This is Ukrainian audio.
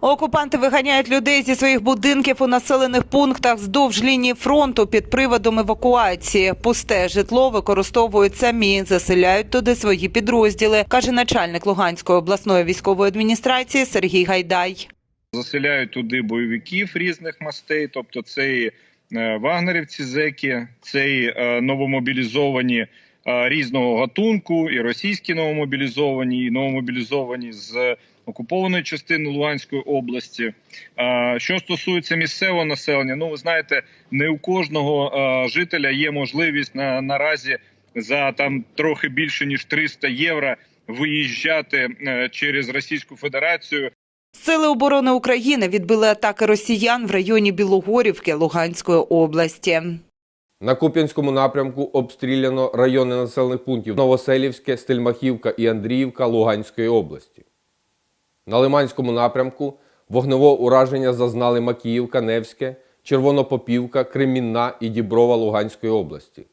Окупанти виганяють людей зі своїх будинків у населених пунктах вздовж лінії фронту під приводом евакуації. Пусте житло використовують самі, заселяють туди свої підрозділи, каже начальник Луганської обласної військової адміністрації Сергій Гайдай. заселяють туди бойовиків різних мастей, тобто це вагнерівці зеки, це і е, новомобілізовані е, різного гатунку, і російські новомобілізовані, і новомобілізовані з окупованої частини Луганської області. Е, Що стосується місцевого населення, ну ви знаєте, не у кожного е, жителя є можливість на наразі за там трохи більше ніж 300 євро виїжджати е, через Російську Федерацію Сили оборони України відбили атаки росіян в районі Білогорівки Луганської області. На Куп'янському напрямку обстріляно райони населених пунктів Новоселівське, Стельмахівка і Андріївка Луганської області. На Лиманському напрямку вогневого ураження зазнали Макіївка, Невське, Червонопопівка, Кремінна і Діброва Луганської області.